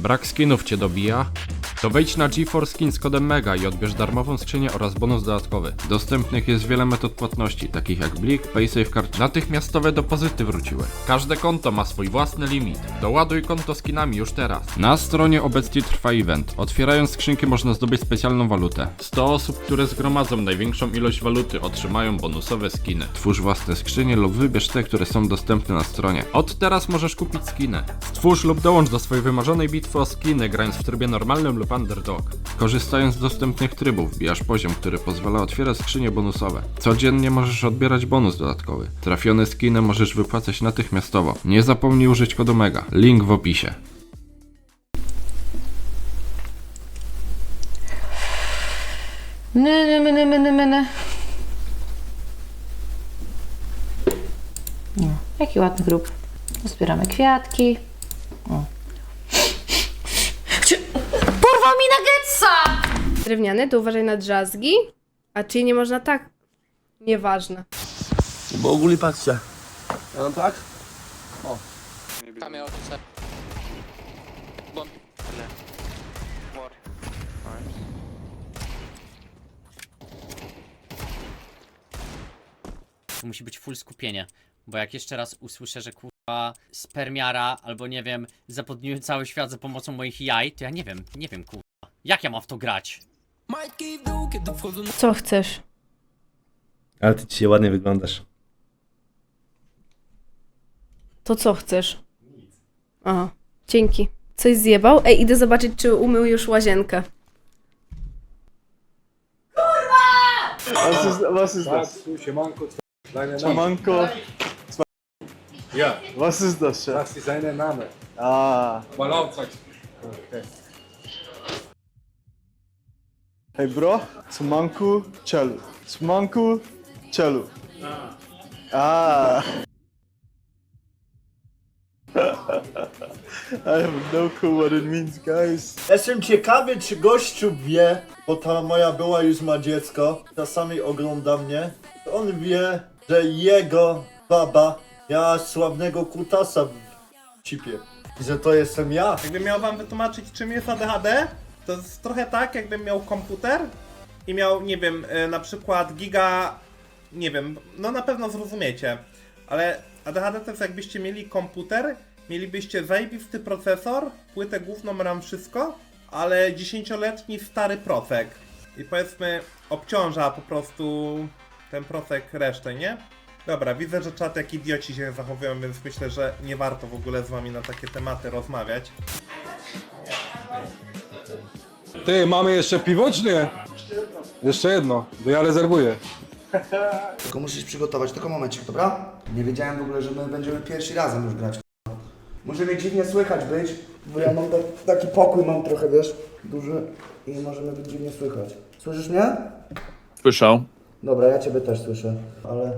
Brak skinów cię dobija? To wejdź na GeForce Skin z kodem MEGA i odbierz darmową skrzynię oraz bonus dodatkowy. Dostępnych jest wiele metod płatności, takich jak Blik, PaySafeCard. Natychmiastowe depozyty wróciły. Każde konto ma swój własny limit. Doładuj konto skinami już teraz. Na stronie obecnie trwa event. Otwierając skrzynki można zdobyć specjalną walutę. 100 osób, które zgromadzą największą ilość waluty otrzymają bonusowe skiny. Twórz własne skrzynie lub wybierz te, które są dostępne na stronie. Od teraz możesz kupić skiny. Stwórz lub dołącz do swojej wymarzonej bitwy o skiny, grając w trybie normalnym lub underdog. Korzystając z dostępnych trybów, wbijasz poziom, który pozwala otwierać skrzynie bonusowe. Codziennie możesz odbierać bonus dodatkowy. Trafione skiny możesz wypłacać natychmiastowo. Nie zapomnij użyć kodu MEGA. Link w opisie. Ny, ny, ny, ny. No, jaki ładny grób. Zbieramy kwiatki. O. Porwał mi Drewniany, to uważaj na drzazgi. A czy nie można tak? Nieważne. Bo ogólnie patrzcie. Ja mam tak? Tu musi być full skupienie. Bo jak jeszcze raz usłyszę, że kurwa spermiara, albo nie wiem, zapodniły cały świat za pomocą moich jaj, to ja nie wiem, nie wiem kurwa. Jak ja mam w to grać? Co chcesz? Ale ty dzisiaj ładnie wyglądasz. To co chcesz? Aha, dzięki. Coś zjebał? Ej, idę zobaczyć, czy umył już łazienkę. Was ist, was ist das? Siemanko, deine Name. Schamanko. Ja, Was ist das, Chef? das ist seine Name. Ah. Mal laut sagst Hey bro, Smanku Chelu. Smanku Chelu. Ah. I have no clue what it means, guys. Jestem ciekawy, czy gościu wie, bo ta moja była już ma dziecko, czasami ogląda mnie. On wie, że jego baba miała sławnego kutasa w cipie. I że to jestem ja. Jakbym miał wam wytłumaczyć, czym jest ADHD, to jest trochę tak, jakbym miał komputer i miał, nie wiem, e, na przykład giga, nie wiem, no na pewno zrozumiecie, ale ADHD to jest jakbyście mieli komputer, mielibyście zajebisty procesor, płytę główną RAM, wszystko, ale 10-letni stary procek i powiedzmy obciąża po prostu ten procek resztę, nie? Dobra, widzę, że czat jak idioci się zachowują, więc myślę, że nie warto w ogóle z wami na takie tematy rozmawiać. Ty, mamy jeszcze piwo, czy nie? Jeszcze jedno, to ja rezerwuję. Tylko musisz przygotować, tylko momencik, dobra? Nie wiedziałem w ogóle, że my będziemy pierwszy razem już grać. Może mnie dziwnie słychać być, bo ja mam tak- taki pokój, mam trochę, wiesz, duży i możemy być dziwnie słychać. Słyszysz mnie? Słyszę. Dobra, ja ciebie też słyszę, ale...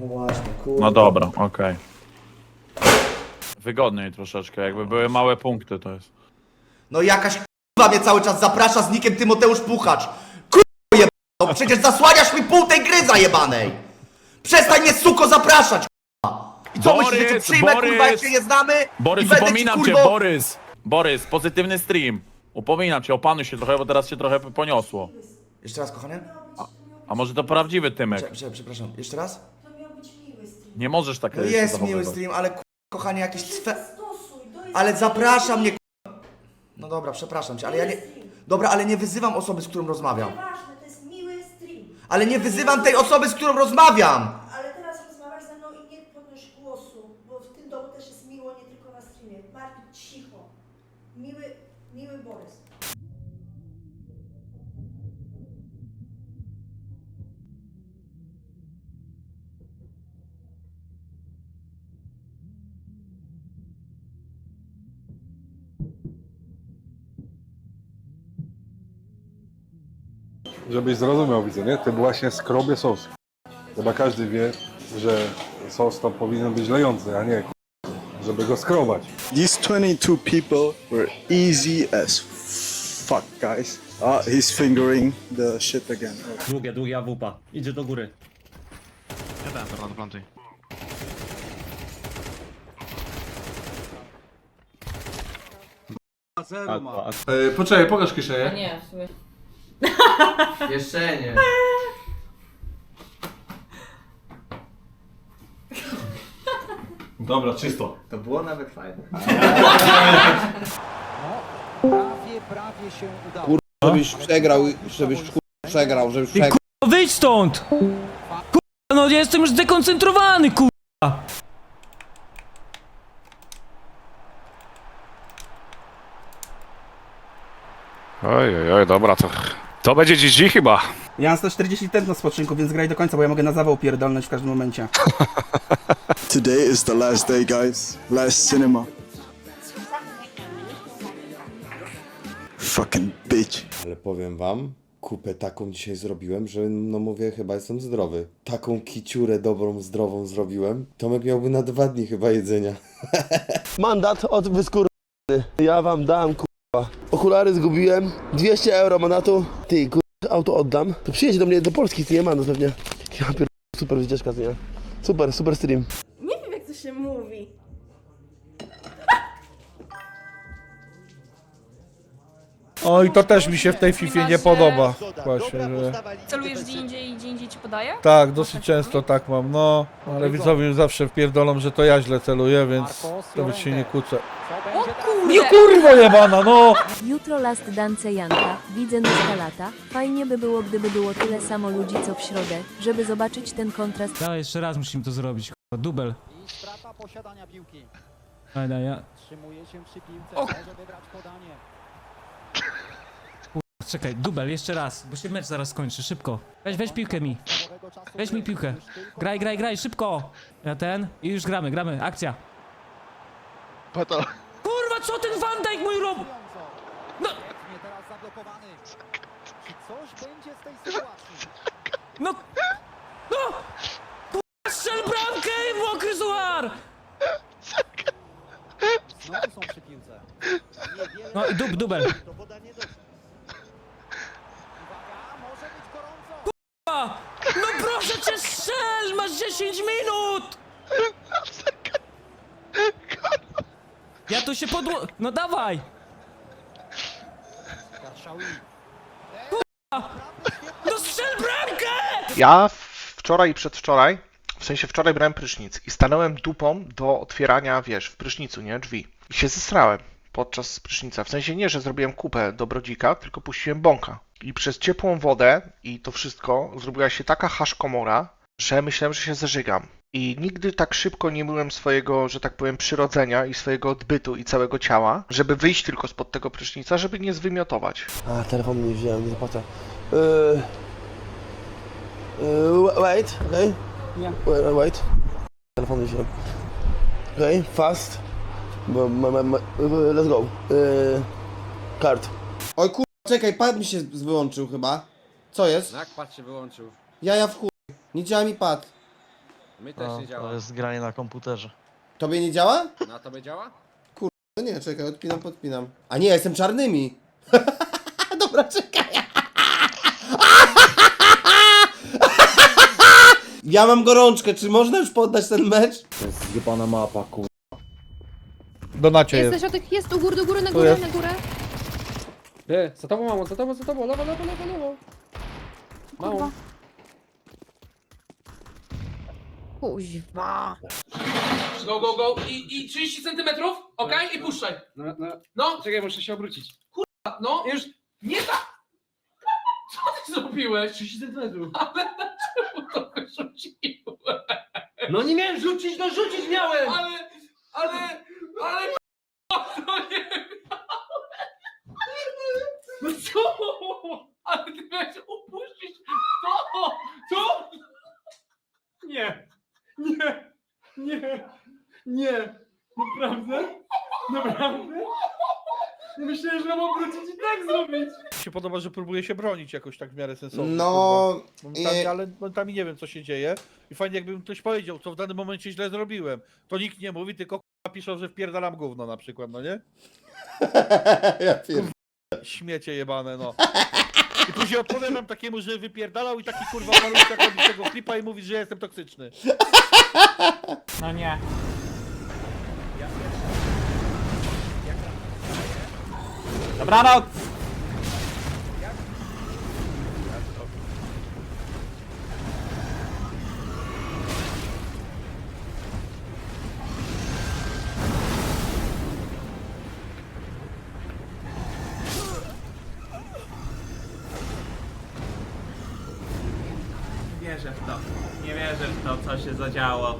No właśnie, kurde. No dobra, okej. Wygodniej troszeczkę, jakby były małe punkty to jest. No jakaś k***a mnie cały czas zaprasza z nikiem Tymoteusz Puchacz. K***a jeb... No przecież zasłaniasz mi pół tej gry zajebanej! Przestań mnie suko zapraszać, k***a! I co myślisz, że cię Borys, przyjmę, kurwa, jak Borys! się nie znamy? Borys, I będę upominam ci, cię, kurwo... Borys! Borys, pozytywny stream. Upominam cię, opanuj się trochę, bo teraz się trochę poniosło. Jeszcze raz, kochanie? A może to prawdziwy Tymek? Prze, prze, przepraszam, jeszcze raz? Nie możesz tak No się jest zachowywać. miły stream, ale k- kochanie, jakieś. Ale zapraszam mnie, No dobra, przepraszam cię, ale ja nie... Dobra, ale nie wyzywam osoby, z którą rozmawiam. Ważne, to jest miły stream. Ale nie wyzywam tej osoby, z którą rozmawiam! Żebyś zrozumiał, widzę, nie? Ty właśnie skrobie sos. Chyba każdy wie, że sos tam powinien być lejący, a nie żeby go skrobać. These 22 people were easy as fuck, guys. Ah, he's fingering the shit again. Długie, długie awupa. Idzie do góry. zero ma. E, poczekaj, pokaż kieszenie. Nie, w sumie. Jeszcze nie. Dobra, czysto. To było nawet fajne. Żebyś przegrał, żebyś przegrał, żebyś przegrał. Wyjdź stąd! Kurwa, no ja jestem już zdekoncentrowany, kurwa! Oj, oj, oj, dobra, to... To będzie dziś chyba. Ja mam 140 tent na spoczynku, więc graj do końca, bo ja mogę na zawał pierdolnąć w każdym momencie. Today is the last day, guys. Last cinema. Fucking bitch. Ale powiem wam, kupę taką dzisiaj zrobiłem, że no mówię, chyba jestem zdrowy. Taką kiciurę dobrą, zdrową zrobiłem. Tomek miałby na dwa dni chyba jedzenia. Mandat od wyskur... Ja wam dam, kurwa. Okulary zgubiłem. 200 euro mandatu. Ty, kurwa, auto oddam. To przyjedź do mnie do Polski, ty nie mandat pewnie. Ja pier... Super wycieczka, ty nie? Super, super stream. Nie wiem, jak to się mówi. Oj, to też mi się w tej FIFA nie podoba. Właśnie, że... Celujesz gdzie indziej i gdzie indziej ci podaje? Tak, dosyć często tak mam, no. Ale widzowie zawsze wpierdolą, że to ja źle celuję, więc to być się nie kłócę. Nie kurwa jebana, no! Jutro last dance Janka, widzę lata. Fajnie by było, gdyby było tyle samo ludzi co w środę, żeby zobaczyć ten kontrast. Da, jeszcze raz musimy to zrobić, kurwa, dubel. Strata posiadania piłki. Daj, daj, ja... Trzymuje się przy piłce, może wybrać podanie. Czekaj, dubel, jeszcze raz, bo się mecz zaraz skończy, szybko. Weź, weź piłkę mi. Weź mi piłkę. Graj, graj, graj, szybko! Ja ten i już gramy, gramy, akcja. Kurwa, co ten Van Dijk mój rob... No, coś będzie z tej sytuacji? no, no! Kurwa, strzel bramkę i mokry suchar! Znowu są przy piłce. Niewiele No i dub, dubel. do podania. Uwaga, może być gorąco. A, No proszę cię, strzel! Masz 10 minut! Ja tu się podło... No dawaj! Karszawi. No strzel bramkę! Ja wczoraj i przedwczoraj, w sensie wczoraj brałem prysznic i stanąłem dupą do otwierania, wiesz, w prysznicu, nie, drzwi. I się zesrałem podczas prysznica. W sensie nie, że zrobiłem kupę do brodzika, tylko puściłem bąka. I przez ciepłą wodę i to wszystko zrobiła się taka haszkomora, że myślałem, że się zażygam. I nigdy tak szybko nie myłem swojego, że tak powiem, przyrodzenia i swojego odbytu i całego ciała, żeby wyjść tylko spod tego prysznica, żeby nie zwymiotować. A, telefon nie wziąłem, nie zapłacę. Yy... Uh, wait, okay? Yeah. Wait, wait. Telefon nie wziąłem. Okay, fast. Ma, ma, ma, ma, let's go. Uh, card. Oj kur... czekaj, pad mi się wyłączył chyba. Co jest? Jak pad się wyłączył? Jaja w chuj. Nie działa mi pad. My też nie działa. jest granie na komputerze. Tobie nie działa? Na tobie działa? No nie, czekaj, odpinam, podpinam. A nie, jestem czarnymi. Dobra, czekaj. Ja mam gorączkę, czy można już poddać ten mecz? To jest zjebana mapa, kur... Donacie jest. Jesteś o tych, jest u góry, do góry, na górę, jest. na górę. Ty, za tobą mamo, za tobą, za tobą, lewo, lewo, lewo, lewo. Kurwa. Kuźwa. Go, go, go i, i 30 centymetrów, okej? I puszczaj. No, no, No, czekaj, muszę się obrócić. no, już nie tak. Co ty zrobiłeś? 30 centymetrów. Ale dlaczego to wyrzuciłeś? No nie miałem rzucić, no rzucić miałem! Ale, ale, ale to nie No co? Ale ty miałeś upuścić to! Co? Nie, nie, nie, nie. Naprawdę? Naprawdę? Myślałem, że mam obrócić i tak zrobić. Mi się podoba, że próbuje się bronić jakoś tak w miarę sensownie. No... Momentami, e, ale momentami nie wiem, co się dzieje. I fajnie, jakbym ktoś powiedział, co w danym momencie źle zrobiłem. To nikt nie mówi, tylko piszą, że wpierdalam gówno na przykład, no nie? ja pier... Śmiecie jebane, no. I później odpowiadam takiemu, że wypierdalał i taki kurwa maluszka robi z tego klipa i mówi, że ja jestem toksyczny. No nie. Dobranoc! Nie wierzę w to. Nie wierzę w to, co się zadziało.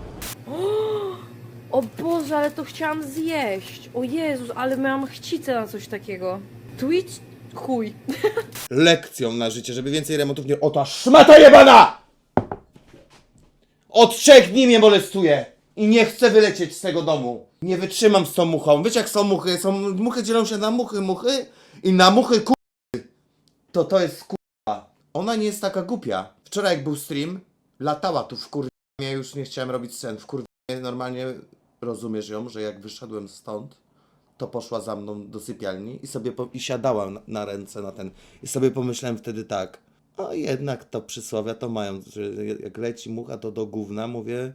O Boże, ale to chciałam zjeść. O Jezus, ale miałam chcicę na coś takiego. Twitch? Chuj. lekcją na życie, żeby więcej remontów nie... O ta szmata jebana! Od trzech dni mnie molestuje i nie chcę wylecieć z tego domu. Nie wytrzymam z tą muchą. Wiecie jak są muchy? Są, muchy dzielą się na muchy, muchy i na muchy ku... To to jest kurwa. Ona nie jest taka głupia. Wczoraj jak był stream, latała tu w kurwa. Ja już nie chciałem robić scen. W kurwa normalnie rozumiesz ją, że jak wyszedłem stąd, to poszła za mną do sypialni i sobie po, i siadała na, na ręce na ten. I sobie pomyślałem wtedy tak, a jednak to przysłowia to mają, że jak leci mucha to do gówna, mówię,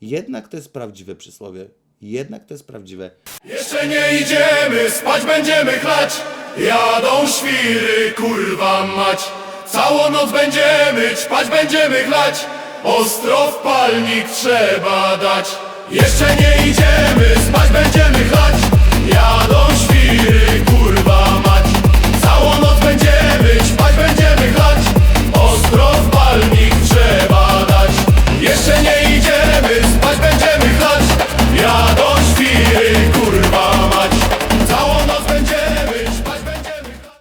jednak to jest prawdziwe przysłowie. Jednak to jest prawdziwe. Jeszcze nie idziemy, spać będziemy chlać Jadą świry, kurwa mać Całą noc będziemy, ćpać będziemy chlać Ostro w palnik trzeba dać Jeszcze nie idziemy, spać będziemy chlać Jadą świry, kurwa